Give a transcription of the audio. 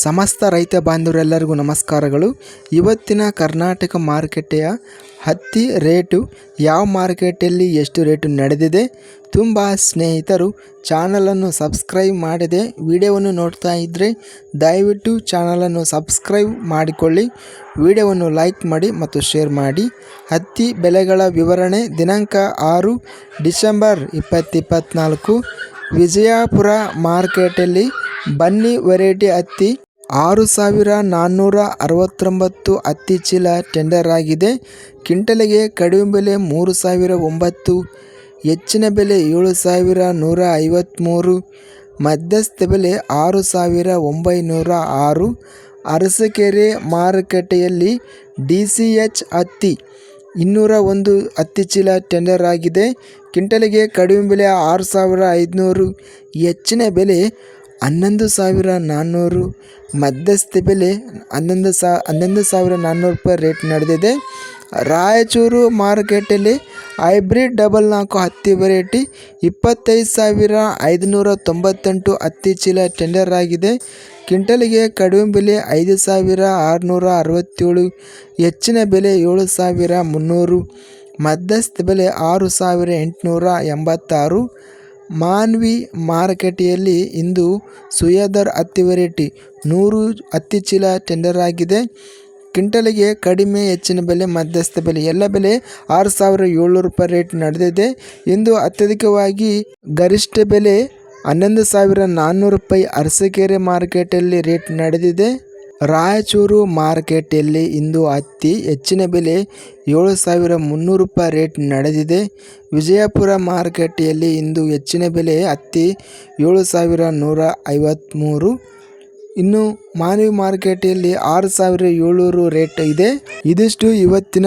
ಸಮಸ್ತ ರೈತ ಬಾಂಧವರೆಲ್ಲರಿಗೂ ನಮಸ್ಕಾರಗಳು. ಇವತ್ತಿನ ಕರ್ನಾಟಕ ಮಾರುಕಟ್ಟೆಯ ಹತ್ತಿ ರೇಟು ಯಾವ ಮಾರುಕಟ್ಟೆಯಲ್ಲಿ ಎಷ್ಟು ರೇಟು ನಡೆದಿದೆ ತುಂಬ ಸ್ನೇಹಿತರು ಚಾನಲನ್ನು ಸಬ್ಸ್ಕ್ರೈಬ್ ಮಾಡಿದೆ ವಿಡಿಯೋವನ್ನು ನೋಡ್ತಾ ಇದ್ದರೆ ದಯವಿಟ್ಟು ಚಾನಲನ್ನು ಸಬ್ಸ್ಕ್ರೈಬ್ ಮಾಡಿಕೊಳ್ಳಿ. ವಿಡಿಯೋವನ್ನು ಲೈಕ್ ಮಾಡಿ ಮತ್ತು ಶೇರ್ ಮಾಡಿ. ಹತ್ತಿ ಬೆಲೆಗಳ ವಿವರಣೆ ದಿನಾಂಕ ಆರು ಡಿಸೆಂಬರ್ ಇಪ್ಪತ್ತಿಪ್ಪತ್ನಾಲ್ಕು ವಿಜಯಪುರ ಮಾರ್ಕೆಟಲ್ಲಿ ಬನ್ನಿ ವೆರೈಟಿ ಹತ್ತಿ. ಆರು ಸಾವಿರ ನಾನ್ನೂರ ಅರವತ್ತೊಂಬತ್ತು ಹತ್ತಿ ಚೀಲ ಟೆಂಡರ್ ಆಗಿದೆ. ಕಿಂಟಲಿಗೆ ಕಡಿಮೆ ಬೆಲೆ ಮೂರು ಸಾವಿರ ಒಂಬತ್ತು, ಹೆಚ್ಚಿನ ಬೆಲೆ ಏಳು ಸಾವಿರ ನೂರ ಐವತ್ತ್ಮೂರು ಮಧ್ಯಸ್ಥ ಬೆಲೆ ಆರು ಸಾವಿರ ಒಂಬೈನೂರ ಆರು. ಅರಸಕೆರೆ ಮಾರುಕಟ್ಟೆಯಲ್ಲಿ ಡಿ ಸಿ ಎಚ್ ಹತ್ತಿ ಇನ್ನೂರ ಒಂದು ಹತ್ತಿ ಚೀಲ ಟೆಂಡರ್ ಆಗಿದೆ. ಕಿಂಟಲಿಗೆ ಕಡಿಮೆ ಬೆಲೆ ಆರು ಸಾವಿರ ಐದುನೂರು ಹೆಚ್ಚಿನ ಬೆಲೆ ಹನ್ನೊಂದು ಸಾವಿರ ನಾನ್ನೂರು ಮಧ್ಯಸ್ಥ ಬೆಲೆ ಹನ್ನೊಂದು ಸಾ, ಹನ್ನೊಂದು ಸಾವಿರ ನಾನ್ನೂರು ರೂಪಾಯಿ ರೇಟ್ ನಡೆದಿದೆ. ರಾಯಚೂರು ಮಾರುಕಟ್ಟೆಯಲ್ಲಿ ಹೈಬ್ರಿಡ್ ಡಬಲ್ ನಾಲ್ಕು ಹತ್ತಿ ವೆರೈಟಿ ಇಪ್ಪತ್ತೈದು ಸಾವಿರ ಐದುನೂರ ತೊಂಬತ್ತೆಂಟು ಹತ್ತಿ ಚೀಲ ಟೆಂಡರ್ ಆಗಿದೆ. ಕ್ವಿಂಟಲ್ಗೆ ಕಡಿಮೆ ಬೆಲೆ ಐದು ಸಾವಿರ ಆರುನೂರ ಅರವತ್ತೇಳು, ಹೆಚ್ಚಿನ ಬೆಲೆ ಏಳು ಸಾವಿರ ಮುನ್ನೂರು, ಮಧ್ಯಸ್ಥ ಬೆಲೆ ಆರು ಸಾವಿರ ಎಂಟುನೂರ ಎಂಬತ್ತಾರು ಮಾನ್ವಿ ಮಾರುಕಟ್ಟೆಯಲ್ಲಿ ಇಂದು ಸುಯದರ್ ಹತ್ತಿ ವೆರೈಟಿ ನೂರು ಹತ್ತಿ ಚೀಲ ಟೆಂಡರ್ ಆಗಿದೆ. ಕ್ವಿಂಟಲಿಗೆ ಕಡಿಮೆ ಹೆಚ್ಚಿನ ಬೆಲೆ, ಮಧ್ಯಸ್ಥ ಬೆಲೆ, ಎಲ್ಲ ಬೆಲೆ ಆರು ಸಾವಿರ ಏಳ್ನೂರು ರೂಪಾಯಿ ರೇಟ್ ನಡೆದಿದೆ. ಇಂದು ಅತ್ಯಧಿಕವಾಗಿ ಗರಿಷ್ಠ ಬೆಲೆ ಹನ್ನೊಂದು ಸಾವಿರ ನಾನ್ನೂರು ರೂಪಾಯಿ ಅರಸಕೆರೆ ಮಾರ್ಕೆಟಲ್ಲಿ ರೇಟ್ ನಡೆದಿದೆ. ರಾಯಚೂರು ಮಾರ್ಕೆಟಲ್ಲಿ ಇಂದು ಹತ್ತಿ ಹೆಚ್ಚಿನ ಬೆಲೆ ಏಳು ಸಾವಿರ ಮುನ್ನೂರು ರೂಪಾಯಿ ರೇಟ್ ನಡೆದಿದೆ. ವಿಜಯಪುರ ಮಾರುಕಟ್ಟೆಯಲ್ಲಿ ಇಂದು ಹೆಚ್ಚಿನ ಬೆಲೆ ಹತ್ತಿ ಏಳು ಸಾವಿರ ನೂರ ಐವತ್ತ್ಮೂರು ಇನ್ನು ಮಾನವಿ ಮಾರುಕಟ್ಟೆಯಲ್ಲಿ ಆರು ಸಾವಿರ ಏಳ್ನೂರು ರೇಟ್ ಇದೆ. ಇದಿಷ್ಟು ಇವತ್ತಿನ